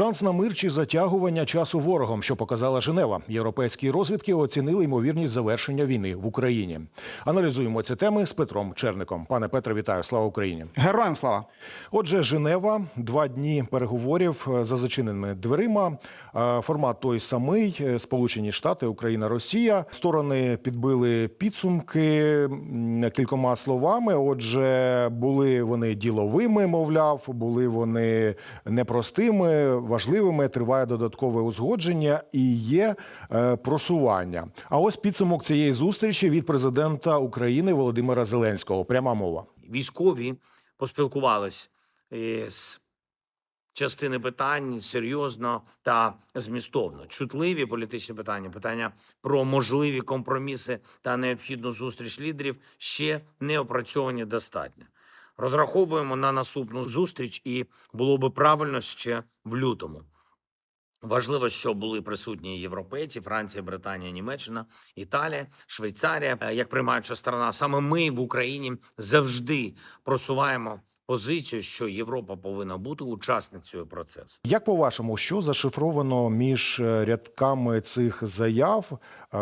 Шанс на мир чи затягування часу ворогом, що показала Женева. Європейські розвідки оцінили ймовірність завершення війни в Україні. Аналізуємо ці теми з Петром Черником. Пане Петре, вітаю! Слава Україні! Героям слава. Отже, Женева, два дні переговорів е, за зачиненими дверима. Е, Формат той самий: е, Сполучені Штати, Україна, Росія. Сторони підбили підсумки кількома словами. Отже, були вони діловими, мовляв, були вони непростими, важливими. Триває додаткове узгодження і є е, просування. А ось підсумок цієї зустрічі від президента України Володимира Зеленського. Пряма мова. військові поспілкувались е, з частини питань серйозно та змістовно. Чутливі політичні питання, питання про можливі компроміси та необхідну зустріч лідерів ще не опрацьовані достатньо. Розраховуємо на наступну зустріч, і було би правильно ще в лютому. Важливо, що були присутні європейці, Франція, Британія, Німеччина, Італія, Швейцарія е, як приймаюча сторона. Саме ми в Україні завжди просуваємо позицію, що Європа повинна бути учасницею процесу. Як по-вашому, що зашифровано між е, рядками цих заяв е,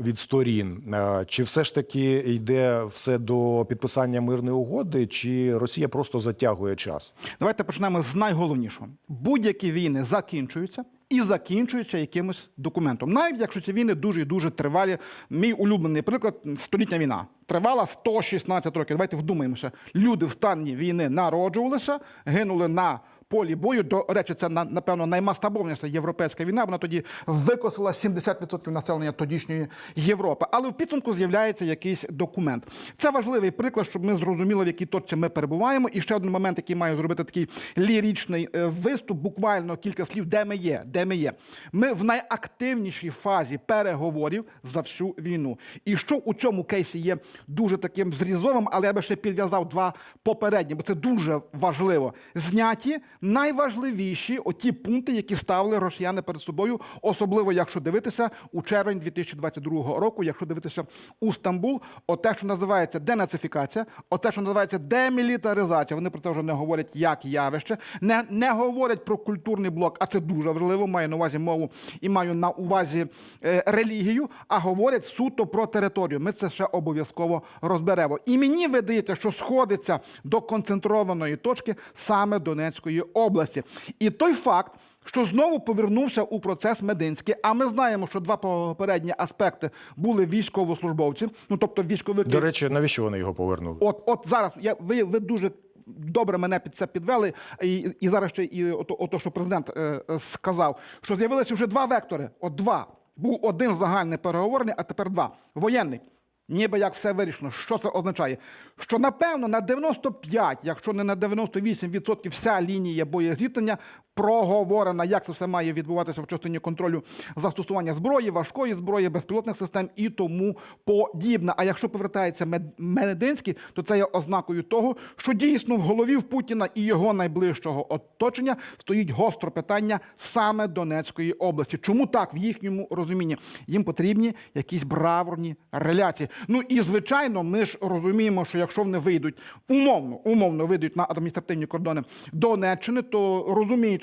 від сторін? Е, Чи все ж таки йде все до підписання мирної угоди, чи Росія просто затягує час? Давайте почнемо з найголовнішого. Будь-які війни закінчуються. І закінчується якимось документом, навіть якщо ці війни дуже і дуже тривалі. Мій улюблений приклад столітня війна тривала 116 років. Давайте вдумаємося. Люди в стані війни народжувалися, гинули на полі бою. До речі, це на- напевно наймасштабовніша європейська війна. Вона тоді викосила 70% населення тодішньої Європи. Але в підсумку з'являється якийсь документ. Це важливий приклад, щоб ми зрозуміли, в якій точці ми перебуваємо. І ще один момент, який маю зробити такий ліричний е, виступ, буквально кілька слів, де ми є. Де ми є. Ми в найактивнішій фазі переговорів за всю війну. І що у цьому кейсі є дуже таким зрізовим, але я би ще підв'язав два попередні, бо це дуже важливо. Зняті найважливіші оті пункти, які ставили росіяни перед собою, особливо якщо дивитися у червень 2022 року, якщо дивитися у Стамбул, оте, що називається денацифікація, оте, що називається демілітаризація. Вони про це вже не говорять як явище, не, не говорять про культурний блок, а це дуже важливо. Маю на увазі мову і маю на увазі е, релігію, а говорять суто про територію. Ми це ще обов'язково розберемо. І мені видається, що сходиться до концентрованої точки саме Донецької області. І той факт, що знову повернувся у процес Мединський, а ми знаємо, що два попередні аспекти були військовослужбовці, ну тобто військовики. До речі, навіщо вони його повернули? От, от зараз я ви, ви дуже. Добре мене під це підвели, і, і зараз ще і ото, ото, що президент е, е, сказав, що з'явилися вже два вектори. От два. Був один загальний переговорний, а тепер два. Воєнний. Ніби як все вирішено. Що це означає? Що напевно на 95, якщо не на 98% вся лінія боєзіткнення проговорена, як це все має відбуватися в частині контролю застосування зброї, важкої зброї, безпілотних систем і тому подібне. А якщо повертається Мед- Мединський, то це є ознакою того, що дійсно в голові в Путіна і його найближчого оточення стоїть гостро питання саме Донецької області. Чому так в їхньому розумінні? Їм потрібні якісь браворні реляції. Ну і звичайно, ми ж розуміємо, що якщо вони вийдуть умовно, умовно вийдуть на адміністративні кордони Донеччини, то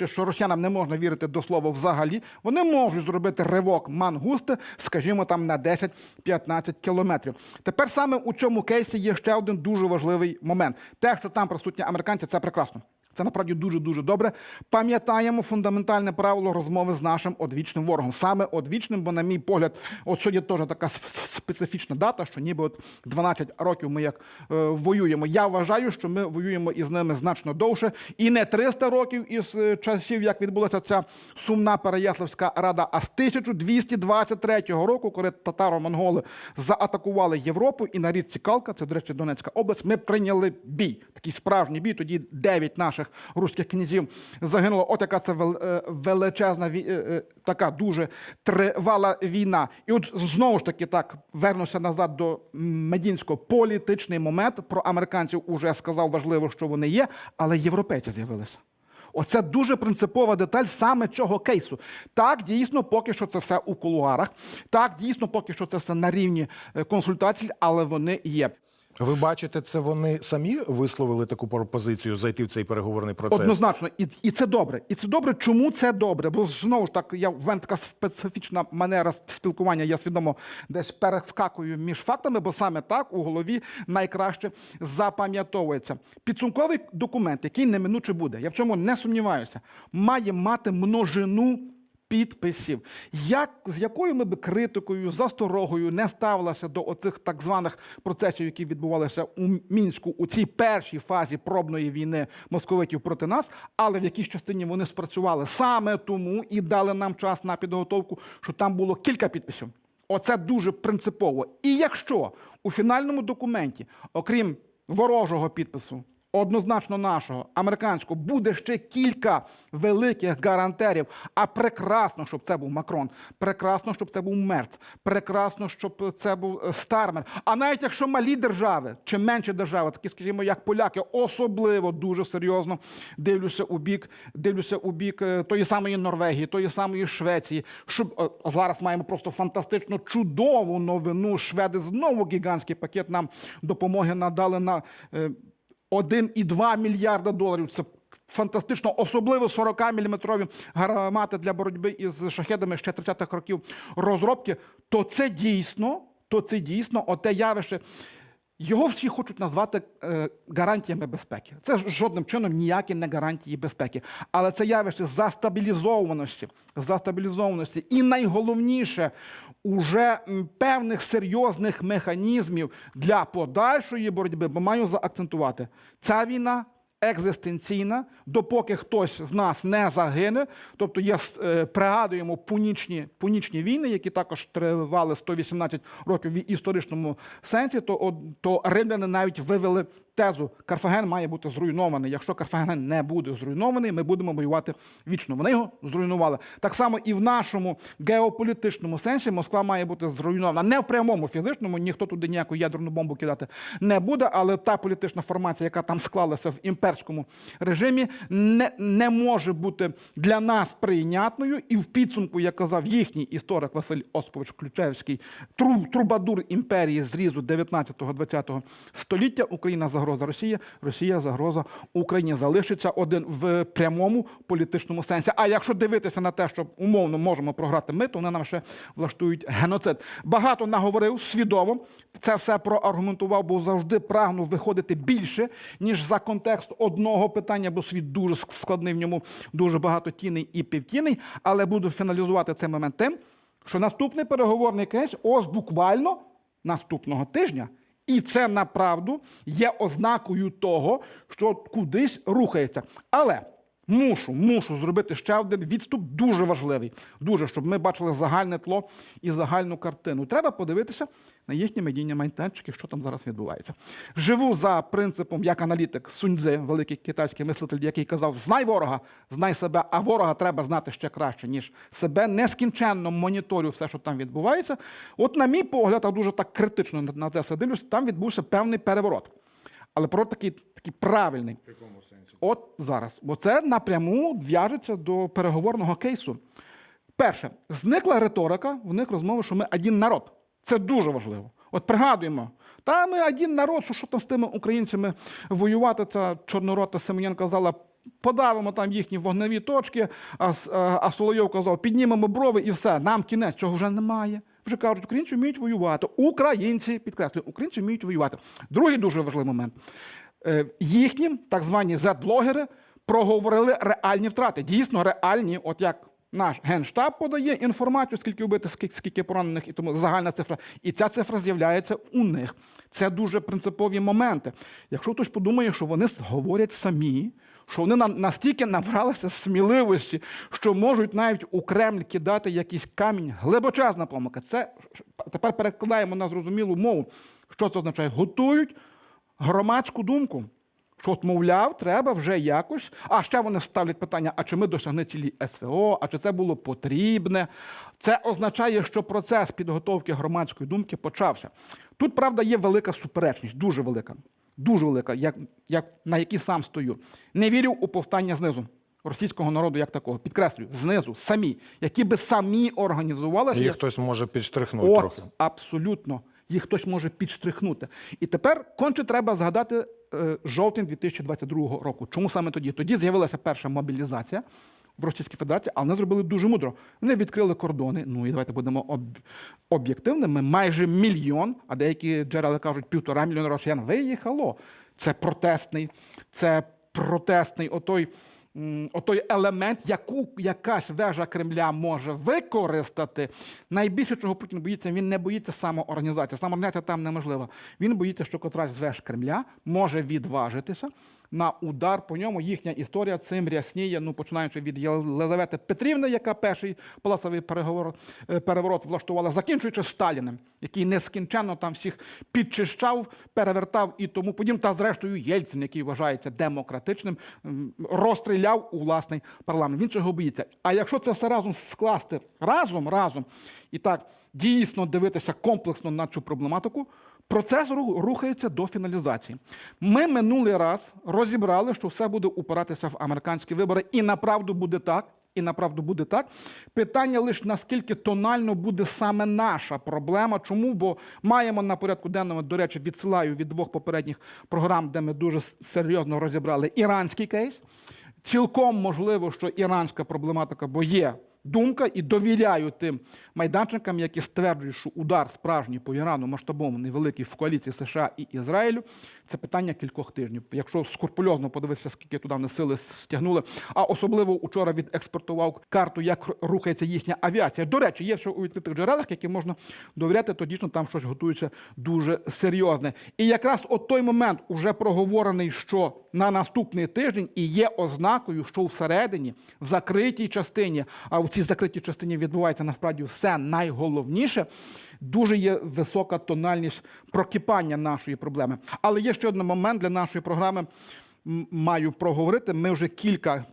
розуміючи, що росіянам не можна вірити до слова взагалі, вони можуть зробити ривок мангусти, скажімо, там на 10-15 кілометрів. Тепер саме у цьому кейсі є ще один дуже важливий момент. Те, що там присутні американці, це прекрасно. Це насправді дуже дуже добре. Пам'ятаємо фундаментальне правило розмови з нашим одвічним ворогом. Саме одвічним, бо, на мій погляд, от сьогодні теж така специфічна дата, що ніби от 12 років ми як е, воюємо. Я вважаю, що ми воюємо із ними значно довше, і не 300 років із е, часів, як відбулася ця сумна Переяславська рада, а з 1223 року, коли татаро-монголи заатакували Європу, і на річці Калка, це, до речі, Донецька область, ми прийняли бій. Такий справжній бій. Тоді 9 наших руських князів загинуло. От яка це е, величезна е, е, така дуже тривала війна. І от знову ж таки так вернуся назад до медінського політичний момент. Про американців уже сказав важливо, що вони є, але європейці з'явилися. Оце дуже принципова деталь саме цього кейсу. Так, дійсно, поки що це все у кулуарах. Так, дійсно, поки що це все на рівні консультацій, але вони є. Ви бачите, це вони самі висловили таку пропозицію зайти в цей переговорний процес? Однозначно, і, і це добре. І це добре. Чому це добре? Бо знову ж так, я в така специфічна манера спілкування. Я свідомо десь перескакую між фактами, бо саме так у голові найкраще запам'ятовується. Підсумковий документ, який неминуче буде, я в чому не сумніваюся, має мати множину. Підписів, як з якою ми би критикою, засторогою не ставилися до оцих так званих процесів, які відбувалися у мінську у цій першій фазі пробної війни московитів проти нас, але в якійсь частині вони спрацювали саме тому і дали нам час на підготовку, що там було кілька підписів. Оце дуже принципово. І якщо у фінальному документі, окрім ворожого підпису, однозначно нашого, американського, буде ще кілька великих гарантерів. А прекрасно, щоб це був Макрон, прекрасно, щоб це був Мерц, прекрасно, щоб це був е, Стармер. А навіть якщо малі держави чи менші держави, такі, скажімо, як поляки, особливо дуже серйозно дивлюся у бік, дивлюся у бік е, тої самої Норвегії, тої самої Швеції. Щоб е, зараз маємо просто фантастично чудову новину. Шведи знову гігантський пакет нам допомоги надали на. Е, 1,2 мільярда доларів. Це фантастично, особливо 40-мм гармати для боротьби із шахедами ще 30-х років розробки. То це дійсно, то це дійсно оте явище. Його всі хочуть назвати е, гарантіями безпеки. Це жодним чином ніякі не гарантії безпеки. Але це явище застабілізованості, застабілізованості. І найголовніше уже певних серйозних механізмів для подальшої боротьби, бо маю заакцентувати, ця війна екзистенційна, допоки хтось з нас не загине. Тобто, я е, пригадуємо пунічні, пунічні війни, які також тривали 118 років в історичному сенсі, то, то римляни навіть вивели тезу: Карфаген має бути зруйнований. Якщо Карфаген не буде зруйнований, ми будемо воювати вічно. Вони його зруйнували. Так само і в нашому геополітичному сенсі Москва має бути зруйнована. Не в прямому фізичному, ніхто туди ніяку ядерну бомбу кидати не буде, але та політична формація, яка там склалася в імперському режимі, не, не може бути для нас прийнятною. І в підсумку, як казав їхній історик Василь Осипович Ключевський, тру, трубадур імперії зрізу 19-20 століття, Україна загроза Росії, Росія загроза Україні. Залишиться один в прямому політичному сенсі. А якщо дивитися на те, що умовно можемо програти ми, то вони нам ще влаштують геноцид. Багато наговорив свідомо. Це все проаргументував, бо завжди прагнув виходити більше, ніж за контекст одного питання, бо світ дуже складний в ньому, дуже багато тіней і півтіней. Але буду фіналізувати цей момент тим, що наступний переговорний кейс ось буквально наступного тижня. І це направду є ознакою того, що кудись рухається. Але мушу, мушу зробити ще один відступ, дуже важливий. Дуже, щоб ми бачили загальне тло і загальну картину. Треба подивитися на їхні медійні майданчики, що там зараз відбувається. Живу за принципом, як аналітик Суньцзи, великий китайський мислитель, який казав: знай ворога, знай себе, а ворога треба знати ще краще, ніж себе. Нескінченно моніторю все, що там відбувається. От, на мій погляд, а дуже так критично на- це дивлюсь, там відбувся певний переворот. Але про такий, такий правильний. От зараз. Бо це напряму в'яжеться до переговорного кейсу. Перше, зникла риторика в них розмови, що ми один народ. Це дуже важливо. От пригадуємо, та ми один народ, що, що там з тими українцями воювати, та Чорнорота Семененко казала, подавимо там їхні вогневі точки, а, а Соловйов казав, піднімемо брови і все, нам кінець, цього вже немає. Вже кажуть, українці вміють воювати. Українці, підкреслюю, українці вміють воювати. Другий дуже важливий момент. Е, Їхні так звані Z-блогери проговорили реальні втрати. Дійсно, реальні, от як наш генштаб подає інформацію, скільки вбитих, скільки, скільки поранених, і тому загальна цифра. І ця цифра з'являється у них. Це дуже принципові моменти. Якщо хтось подумає, що вони говорять самі, що вони на- настільки набралися сміливості, що можуть навіть у Кремль кидати якийсь камінь, глибочезна помилка. Це тепер перекладаємо на зрозумілу мову. Що це означає? Готують громадську думку. Що, от, мовляв, треба вже якось. А ще вони ставлять питання: а чи ми досягли цілі СВО, а чи це було потрібне? Це означає, що процес підготовки громадської думки почався. Тут, правда, є велика суперечність, дуже велика, дуже велика, як, як, на якій сам стою. Не вірю у повстання знизу. Російського народу як такого, підкреслюю, знизу, самі, які би самі організувалися. Їх хтось може підштрихнути От, трохи. абсолютно. Їх хтось може підштрихнути. І тепер конче треба згадати е, жовтень 2022 року. Чому саме тоді? Тоді з'явилася перша мобілізація в Російській Федерації, але вони зробили дуже мудро. Вони відкрили кордони. Ну і давайте будемо об- об'єктивними. Майже мільйон, а деякі джерела кажуть, півтора мільйона росіян виїхало. Це протестний, це протестний отой. Отой елемент, яку якась вежа Кремля може використати. Найбільше, чого Путін боїться, він не боїться самоорганізації. Самоорганізація там неможлива. Він боїться, що котрась з веж Кремля може відважитися на удар по ньому. Їхня історія цим рясніє, ну починаючи від Єлизавети Петрівни, яка перший палацовий переговор, е, переворот влаштувала, закінчуючи Сталіним, який нескінченно там всіх підчищав, перевертав і тому подібне. Та зрештою Єльцин, який вважається демократичним, розстріляв у власний парламент. Він цього боїться. А якщо це все разом скласти разом, разом і так дійсно дивитися комплексно на цю проблематику. Процес рухається до фіналізації. Ми минулий раз розібрали, що все буде упиратися в американські вибори, і направду буде так. І направду буде так. Питання лише наскільки тонально буде саме наша проблема. Чому? Бо маємо на порядку денному, до речі, відсилаю від двох попередніх програм, де ми дуже серйозно розібрали іранський кейс. Цілком можливо, що іранська проблематика, бо є думка, і довіряю тим майданчикам, які стверджують, що удар справжній по Ірану масштабований великий в коаліції США і Ізраїлю. Це питання кількох тижнів. Якщо скрупульозно подивитися, скільки туди вони сили стягнули, а особливо учора відекспортував карту, як рухається їхня авіація. До речі, є що у відкритих джерелах, які можна довіряти, то дійсно там щось готується дуже серйозне. І якраз от той момент уже проговорений, що на наступний тиждень і є ознакою, що всередині, в закритій частині, а в цій закритій частині відбувається насправді все найголовніше. Дуже є висока тональність прокипання нашої проблеми. Але є ще один момент для нашої програми. Маю проговорити. Ми вже кілька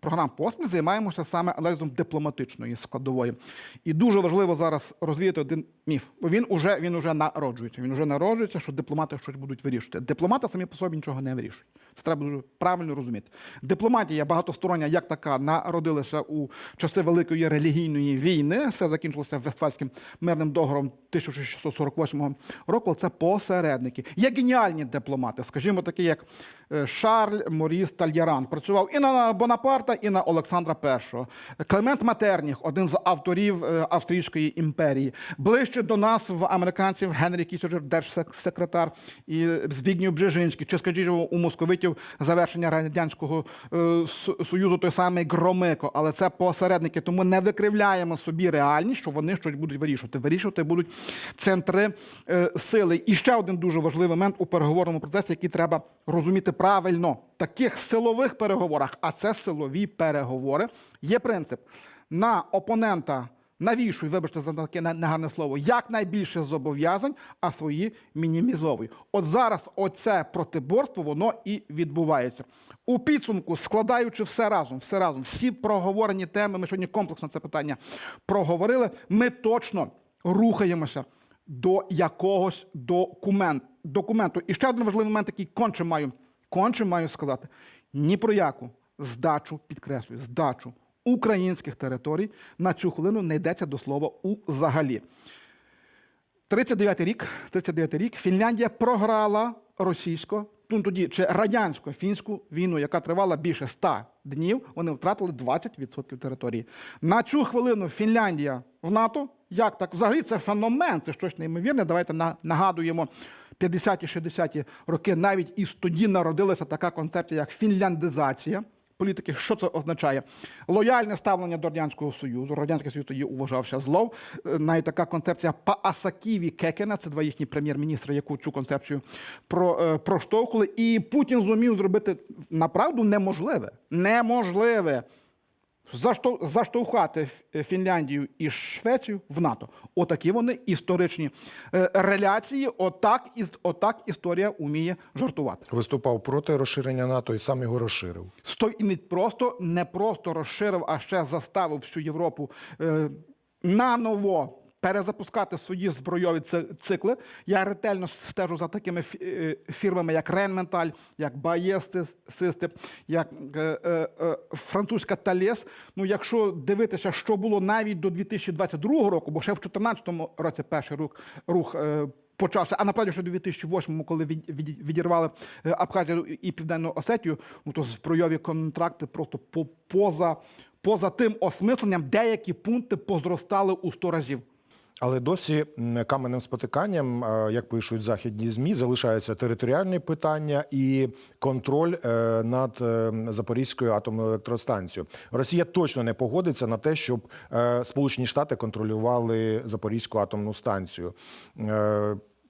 програм поспіль займаємося саме аналізом дипломатичної складової. І дуже важливо зараз розвіяти один міф, бо він уже, він уже народжується. Він уже народжується, що дипломати щось будуть вирішувати. Дипломати самі по собі нічого не вирішують. Це треба дуже правильно розуміти. Дипломатія багатостороння, як така, народилася у часи Великої релігійної війни. Все закінчилося Вестфальським мирним договором 1648 року. Це посередники. Є геніальні дипломати, скажімо, такі як е, Шарль Моріс Тальяран. Працював і на Бонапарта, і на Олександра І. Клемент Матерніх, один з авторів е, Австрійської імперії. Ближче до нас в американців Генрі Кісінджер, держсекретар, і Збігнів Бжежинський, чи скажімо, у московитів завершення радянського е, союзу той самий Громико. Але це посередники, тому не викривляємо собі реальність, що вони щось будуть вирішувати. Вирішувати будуть центри е, сили. І ще один дуже важливий момент у переговорному процесі, який треба розуміти правильно. В таких силових переговорах, а це силові переговори, є принцип на опонента. Навішуй, вибачте за таке не- негарне слово, якнайбільше зобов'язань, а свої мінімізовуй. От зараз оце протиборство воно і відбувається. У підсумку, складаючи все разом, все разом, всі проговорені теми, ми сьогодні комплексно це питання проговорили. Ми точно рухаємося до якогось документ, документу. І ще один важливий момент, який конче маю, конче маю сказати: ні про яку здачу, підкреслюю, здачу українських територій на цю хвилину не йдеться до слова узагалі. 39 рік, 39 рік Фінляндія програла російсько, ну тоді чи радянсько-фінську війну, яка тривала більше 100 днів. Вони втратили 20% території. На цю хвилину Фінляндія в НАТО. Як так? Взагалі це феномен, це щось неймовірне. Давайте на- нагадуємо. 50-60-ті роки навіть і тоді народилася така концепція, як фінляндизація політики. Що це означає? Лояльне ставлення до Радянського Союзу. Радянський Союз тоді вважався злом. Е, Навіть така концепція Паасаківі Кекена, це два їхні прем'єр-міністри, яку цю концепцію про, е, проштовхували. І Путін зумів зробити направду неможливе. Неможливе. Заштов- заштовхати Фінляндію і Швецію в НАТО. Отакі вони історичні е, реляції. Отак, отак історія уміє жартувати. Виступав проти розширення НАТО і сам його розширив. Сто і не просто не просто розширив, а ще заставив всю Європу е, наново перезапускати свої збройові ци- цикли. Я ретельно стежу за такими е, фірмами, як Ренменталь, як Систем, як е, е, французька Талес. Ну, якщо дивитися, що було навіть до 2022 року, бо ще в 2014 році перший рух, рух почався. А направді, що у 2008-му, коли від, від, відірвали Абхазію і Південну Осетію, ну то збройові контракти просто по, поза, поза тим осмисленням деякі пункти позростали у 100 разів. Але досі м, каменним спотиканням, е, як пишуть західні змі, залишаються територіальні питання і контроль е, над е, Запорізькою атомною електростанцією. Росія точно не погодиться на те, щоб Сполучені Штати контролювали Запорізьку атомну станцію.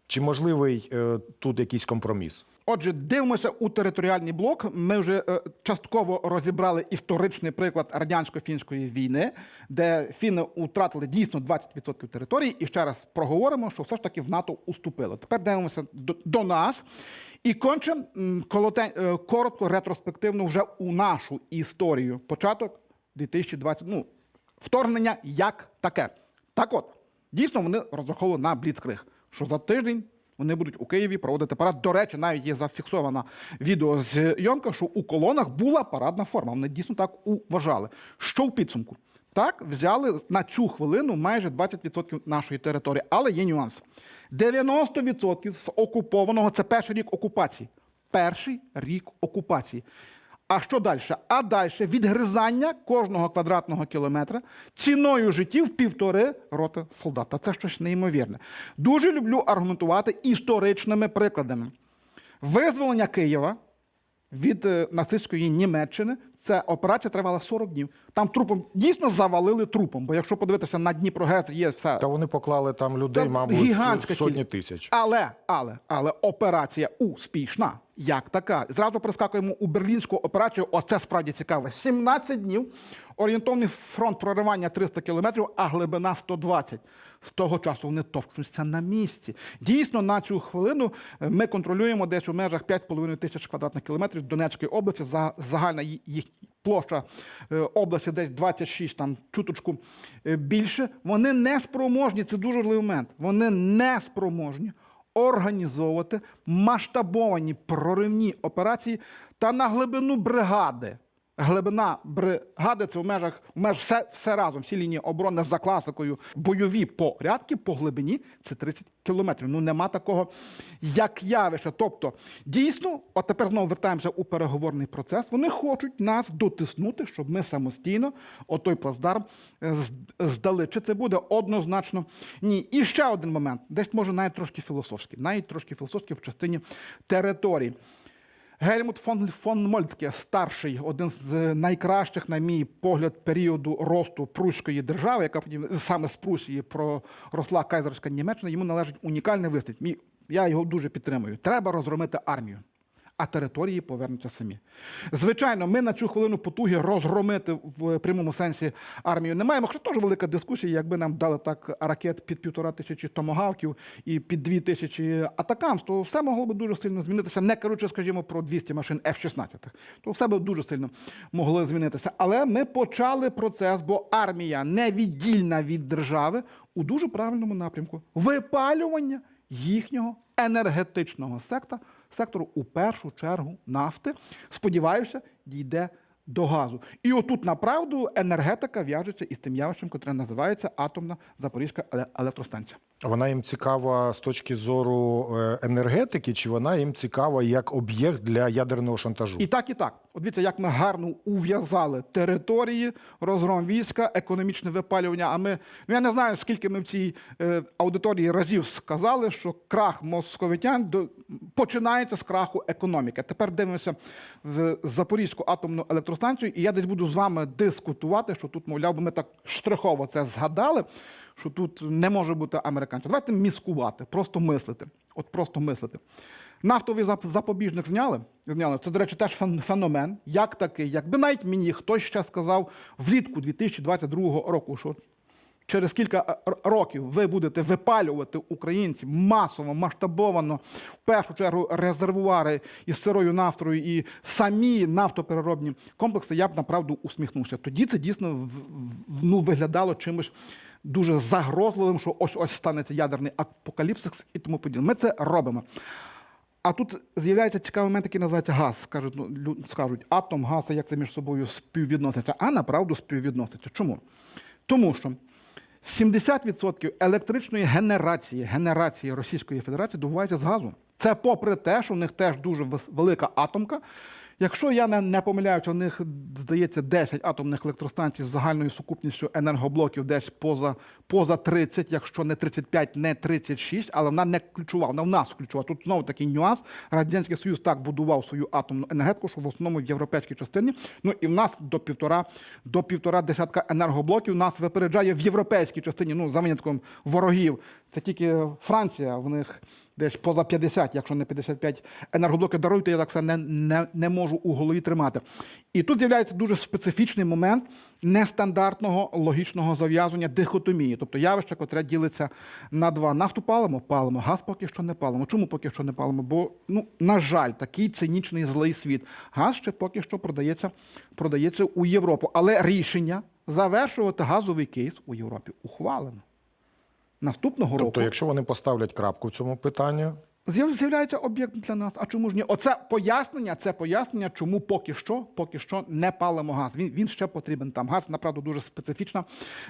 Чи можливий тут якийсь компроміс? Отже, дивимося у територіальний блок. Ми вже е, частково розібрали історичний приклад радянсько-фінської війни, де фіни втратили дійсно 20% території. І ще раз проговоримо, що все ж таки в НАТО уступило. Тепер дивимося до, до нас. І конче м, колоте- е, коротко, ретроспективно вже у нашу історію. Початок 2020, ну, вторгнення як таке. Так от, дійсно, вони розраховували на Бліцкриг, що за тиждень вони будуть у Києві проводити парад. До речі, навіть є зафіксована відеозйомка, що у колонах була парадна форма. Вони дійсно так уважали. Що в підсумку? Так, взяли на цю хвилину майже 20% нашої території, але є нюанс. 90% з окупованого це перший рік окупації. Перший рік окупації. А що далі? А далі відгризання кожного квадратного кілометра ціною життів півтори роти солдата. Це щось неймовірне. Дуже люблю аргументувати історичними прикладами. Визволення Києва від е, нацистської Німеччини ця операція тривала 40 днів. Там трупом дійсно завалили трупом. Бо якщо подивитися на Дніпро Дніпрогез, є все Та вони поклали там людей, та мабуть, сотні кількість. тисяч. Але, але, але операція успішна. Як така? Зразу прискакуємо у берлінську операцію. Оце справді цікаво. 17 днів. Орієнтовний фронт проривання 300 кілометрів, а глибина 120. З того часу вони товчуться на місці. Дійсно, на цю хвилину е, ми контролюємо десь у межах 5,5 тисяч квадратних кілометрів Донецької області. Загальна їх площа е, області десь 26, там чуточку е, більше. Вони не спроможні. Це дуже важливий момент. Вони не спроможні організовувати масштабовані проривні операції та на глибину бригади. Глибина бригади це в межах в межах все, все разом, всі лінії оборони за класикою. Бойові порядки по глибині це 30 кілометрів. Ну нема такого як явище. Тобто, дійсно, от тепер знову вертаємося у переговорний процес. Вони хочуть нас дотиснути, щоб ми самостійно отой плацдарм е, здали. Чи це буде однозначно? Ні. І ще один момент, десь може навіть трошки філософський, навіть трошки філософський в частині території. Гельмут фон, фон Мольтке, старший, один з е, найкращих, на мій погляд, періоду росту Пруської держави, яка саме з Прусії проросла кайзерська Німеччина, йому належить унікальний вислід. Мій- Я його дуже підтримую. Треба розгромити армію, а території повернуться самі. Звичайно, ми на цю хвилину потуги розгромити в прямому сенсі армію не маємо. Хоча теж велика дискусія, якби нам дали так ракет під півтора тисячі томагавків і під дві тисячі атакамс, то все могло би дуже сильно змінитися. Не кажучи, скажімо, про 200 машин F-16. То все би дуже сильно могло змінитися. Але ми почали процес, бо армія невіддільна від держави у дуже правильному напрямку випалювання їхнього енергетичного сектора, сектору у першу чергу нафти. Сподіваюся, дійде до газу. І отут направду енергетика в'яжеться із тим явищем, яке називається атомна Запорізька еле- електростанція. Вона їм цікава з точки зору е, енергетики, чи вона їм цікава як об'єкт для ядерного шантажу? І так, і так. Дивіться, як ми гарно ув'язали території, розгром війська, економічне випалювання. А ми, ну я не знаю, скільки ми в цій е, аудиторії разів сказали, що крах московитян до, починається з краху економіки. Тепер дивимося в Запорізьку атомну електростанцію, і я десь буду з вами дискутувати, що тут, мовляв, ми так штрихово це згадали, що тут не може бути американців. Давайте міскувати, просто мислити. От просто мислити. Нафтовий запобіжник зняли. зняли. Це, до речі, теж феномен. Як такий? Якби навіть мені хтось ще сказав влітку 2022 року, що через кілька е, років ви будете випалювати українців масово, масштабовано, в першу чергу резервуари із сирою нафтою і самі нафтопереробні комплекси, я б направду усміхнувся. Тоді це дійсно ну, виглядало чимось дуже загрозливим, що ось ось станеться ядерний апокаліпсис і тому подібне. Ми це робимо. А тут з'являється цікавий момент, який називається газ. Скажуть, ну, скажуть, атом, газ, а як це між собою співвідноситься? А направду співвідноситься. Чому? Тому що 70% електричної генерації, генерації Російської Федерації добувається з газу. Це попри те, що в них теж дуже велика атомка. Якщо я не, не помиляюся, у них здається 10 атомних електростанцій з загальною сукупністю енергоблоків десь поза, поза 30, якщо не 35, не 36, але вона не ключова, вона в нас ключова. Тут знову такий нюанс. Радянський Союз так будував свою атомну енергетику, що в основному в європейській частині. Ну і в нас до півтора, до півтора десятка енергоблоків нас випереджає в європейській частині, ну за винятком ворогів. Це тільки Франція, в них десь поза 50, якщо не 55 енергоблоків даруйте, я так все не, не, не можу у голові тримати. І тут з'являється дуже специфічний момент нестандартного логічного зав'язування дихотомії, тобто явище, котре ділиться на два. Нафту палимо, палимо, газ поки що не палимо. Чому поки що не палимо? Бо, ну, на жаль, такий цинічний злий світ. Газ ще поки що продається, продається у Європу. Але рішення завершувати газовий кейс у Європі ухвалено. Наступного року Тобто, якщо вони поставлять крапку в цьому питанні, З'яв- З'являється об'єкт для нас. А чому ж ні? Оце пояснення, це пояснення, чому поки що, поки що не палимо газ. Він, він ще потрібен там. Газ, направду, дуже специфічна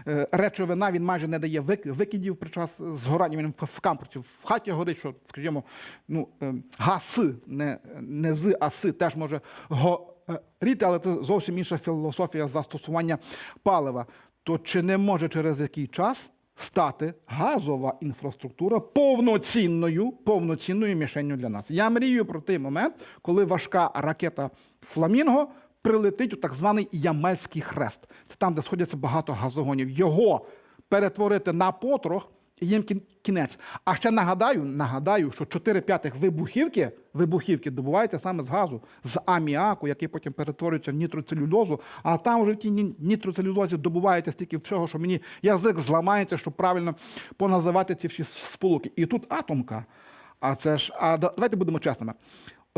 е, речовина. Він майже не дає вик- викидів під час згорання. Він в- кампорті в хаті горить, що, скажімо, ну, е, газ, не, не з, а с теж може горіти, але це зовсім інша філософія застосування палива. То чи не може через який час стати газова інфраструктура повноцінною, повноцінною мішенню для нас. Я мрію про той момент, коли важка ракета Фламінго прилетить у так званий Ямельський хрест. Це там, де сходяться багато газогонів. Його перетворити на потрох. Їм кінець. А ще нагадаю, нагадаю, що 4 п'ятих вибухівки, вибухівки добуваються саме з газу, з аміаку, який потім перетворюється в нітроцелюльозу. А там вже в тій ні- нітроцелюлозі добувається стільки всього, що мені язик зламається, щоб правильно поназивати ці всі сполуки. І тут атомка. А це ж, а давайте будемо чесними.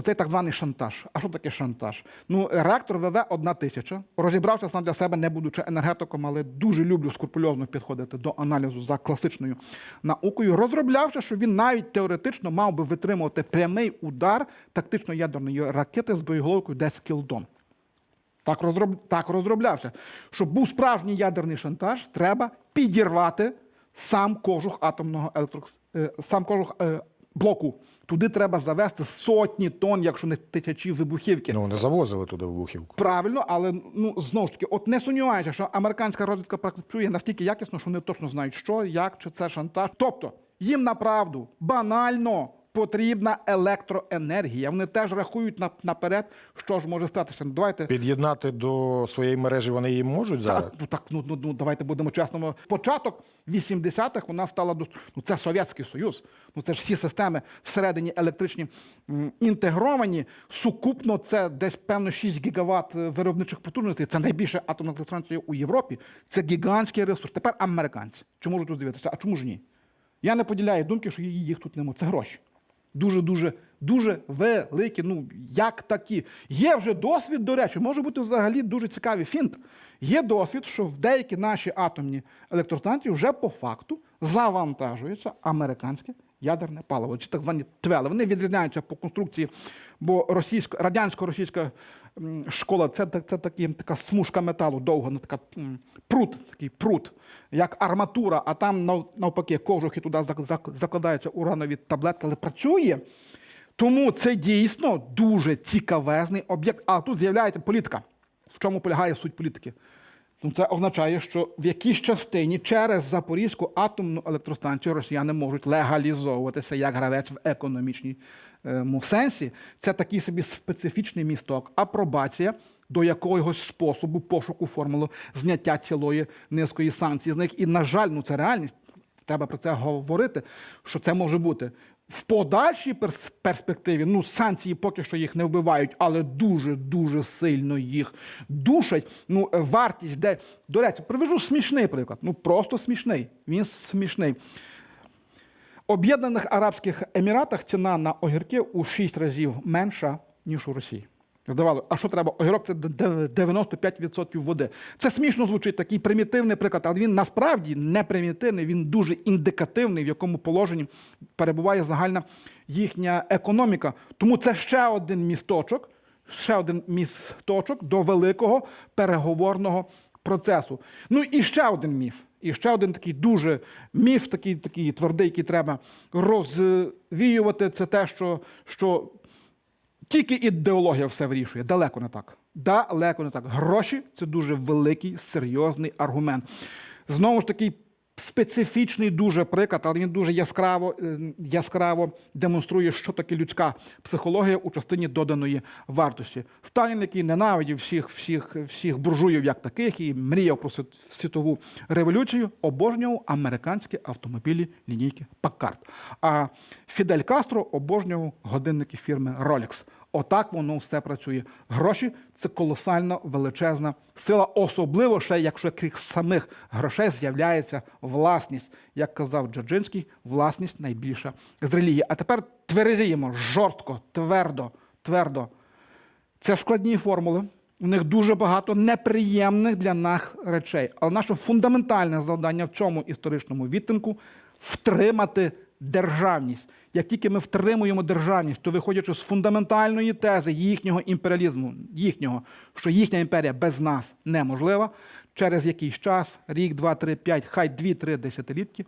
Оцей так званий шантаж. А що таке шантаж? Ну, реактор ВВ 1000. Розібрався сам для себе, не будучи енергетиком, але дуже люблю скрупульозно підходити до аналізу за класичною наукою. Розроблявся, що він навіть теоретично мав би витримувати прямий удар тактично-ядерної ракети з боєголовкою 10 кілтон. Так, розроб... так розроблявся. Щоб був справжній ядерний шантаж, треба підірвати сам кожух атомного електро... е, сам кожух е, блоку. Туди треба завести сотні тонн, якщо не тисячі вибухівки. ну не завозили туди вибухівку. Правильно, але ну знову ж таки, от не сумніваюся, що американська розвідка працює настільки якісно, що вони точно знають, що, як, чи це шантаж. Тобто їм направду банально потрібна електроенергія. Вони теж рахують на- наперед, що ж може статися. Ну, Давайте Під'єднати до своєї мережі вони її можуть зараз. так, ну так, ну, ну, ну давайте будемо чесними. Початок 80-х у нас стала ну, це Совєтський Союз. Ну це ж всі системи всередині електричні інтегровані. Сукупно це десь певно 6 гігават е, виробничих потужностей. Це найбільше атомна електростанція у Європі. Це гігантський ресурс. Тепер американці. Чи можуть тут з'явитися? А чому ж ні? Я не поділяю думки, що їх тут немає. Це гроші. Дуже, дуже, великі. Ну як такі. Є вже досвід, до речі, може бути взагалі дуже цікавий фінт. Є досвід, що в деякі наші атомні електростанції вже по факту завантажується американське ядерне паливо, чи так звані твели. Вони відрізняються по конструкції, бо російсько, радянсько-російська школа це, це такі, така смужка металу довга, ну, така прут, такий прут, як арматура, а там нав- навпаки кожух і туди зак- зак- закладаються уранові таблетки, але працює. Тому це дійсно дуже цікавезний об'єкт. А тут з'являється політика. В чому полягає суть політики? Ну, це означає, що в якійсь частині через Запорізьку атомну електростанцію росіяни можуть легалізовуватися як гравець в економічному сенсі. Це такий собі специфічний місток, апробація до якогось способу пошуку формули зняття цілої низкої санкцій з них. І, на жаль, ну це реальність. Треба про це говорити, що це може бути. В подальшій перс- перспективі ну санкції поки що їх не вбивають, але дуже дуже сильно їх душать. Ну е, вартість, де до речі, приведу смішний приклад. Ну просто смішний. Він смішний. Об'єднаних Арабських Еміратах ціна на огірки у 6 разів менша, ніж у Росії. Здавалося, а що треба? Огірок це д- д- 95% води. Це смішно звучить, такий примітивний приклад, але він насправді не примітивний, він дуже індикативний, в якому положенні перебуває загальна їхня економіка. Тому це ще один місточок, ще один місточок до великого переговорного процесу. Ну і ще один міф. І ще один такий дуже міф, такий, такий твердий, який треба розвіювати, це те, що, що тільки ідеологія все вирішує. Далеко не так. Далеко не так. Гроші це дуже великий, серйозний аргумент. Знову ж таки, специфічний дуже приклад, але він дуже яскраво, е, яскраво демонструє, що таке людська психологія у частині доданої вартості. Сталін, який ненавидів всіх, всіх, всіх буржуїв як таких і мріяв про світ- світову революцію, обожнював американські автомобілі лінійки Packard. А Фідель Кастро обожнював годинники фірми Rolex. Отак воно все працює. Гроші це колосально величезна сила, особливо ще якщо крім самих грошей з'являється власність. Як казав Джорджинський, власність найбільша з релігії. А тепер тверезіємо жорстко, твердо, твердо. Це складні формули. У них дуже багато неприємних для нас речей. Але наше фундаментальне завдання в цьому історичному відтинку втримати державність. Як тільки ми втримуємо державність, то виходячи з фундаментальної тези їхнього імперіалізму, їхнього, що їхня імперія без нас неможлива, через якийсь час, рік, два, три, п'ять, хай дві-три десятилітки,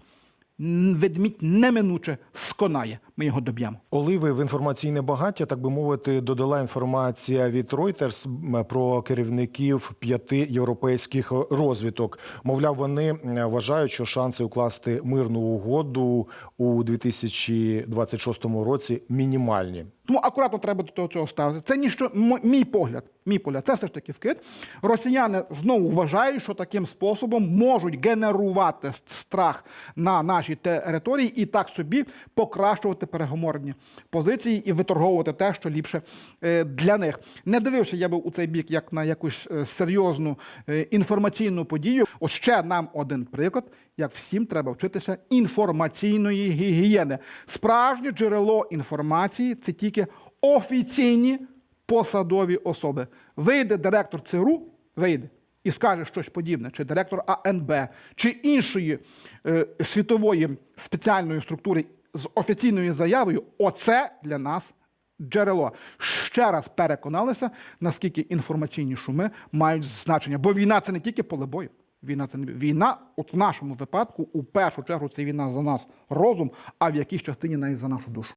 ведмідь неминуче сконає. Ми його доб'ємо. Оливи в інформаційне багаття, так би мовити, додала інформація від Reuters про керівників п'яти європейських розвиток. Мовляв, вони вважають, що шанси укласти мирну угоду у 2026 році мінімальні. Тому акуратно треба до цього ставити. Це ніщо мій погляд. Мій погляд, це все ж таки вкид. Росіяни знову вважають, що таким способом можуть генерувати страх на нашій території і так собі покращувати переговорні позиції і виторговувати те, що ліпше е, для них. Не дивився я би у цей бік як на якусь е, серйозну е, інформаційну подію. Ось ще нам один приклад, як всім треба вчитися інформаційної гігієни. Справжнє джерело інформації це тільки офіційні посадові особи. Вийде директор ЦРУ, вийде і скаже щось подібне, чи директор АНБ, чи іншої е, світової спеціальної структури з офіційною заявою. Оце для нас джерело. Ще раз переконалися, наскільки інформаційні шуми мають значення. Бо війна це не тільки поле бою. Війна це не війна, от в нашому випадку, у першу чергу, це війна за нас розум, а в якійсь частині навіть за нашу душу.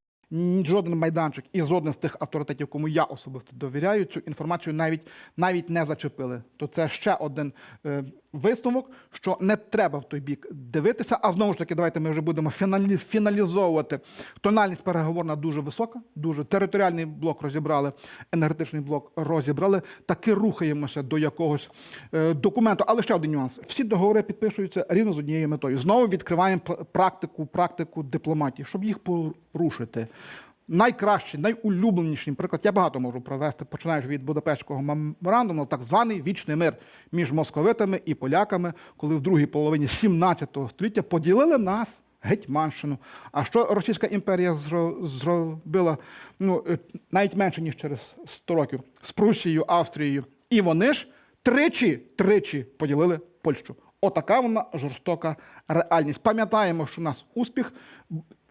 Жоден майданчик і жоден з тих авторитетів, кому я особисто довіряю, цю інформацію навіть навіть не зачепили. То це ще один е, висновок, що не треба в той бік дивитися. А знову ж таки, давайте ми вже будемо фіналі, фіналізовувати. Тональність переговорна дуже висока, дуже територіальний блок розібрали, енергетичний блок розібрали. Таки рухаємося до якогось е, документу. Але ще один нюанс: всі договори підписуються рівно з однією метою. Знову відкриваємо практику, практику дипломатії, щоб їх порушити. Найкращий, найулюбленіший приклад, я багато можу провести, починаючи від Будапештського меморандуму, так званий вічний мир між московитами і поляками, коли в другій половині 17 століття поділили нас. Гетьманщину. А що Російська імперія зро- зробила ну, е, навіть менше, ніж через 100 років з Прусією, Австрією. І вони ж тричі, тричі поділили Польщу. Отака вона жорстока реальність. Пам'ятаємо, що у нас успіх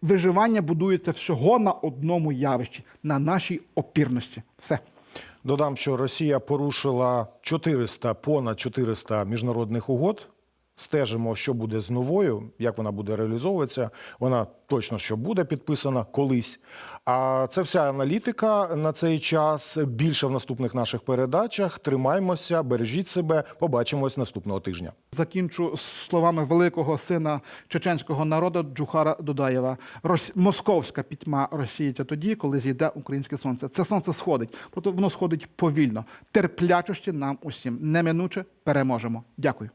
виживання будується всього на одному явищі на нашій опірності. Все. Додам, що Росія порушила 400, понад 400 міжнародних угод. Стежимо, що буде з новою, як вона буде реалізовуватися. Вона точно що буде підписана колись. А це вся аналітика на цей час. Більше в наступних наших передачах. Тримаймося, бережіть себе. Побачимось наступного тижня. Закінчу словами великого сина чеченського народу Джухара Дудаєва. Рос... Московська пітьма розсіється тоді, коли зійде українське сонце. Це сонце сходить, проте воно сходить повільно. Терплячості нам усім неминуче переможемо. Дякую.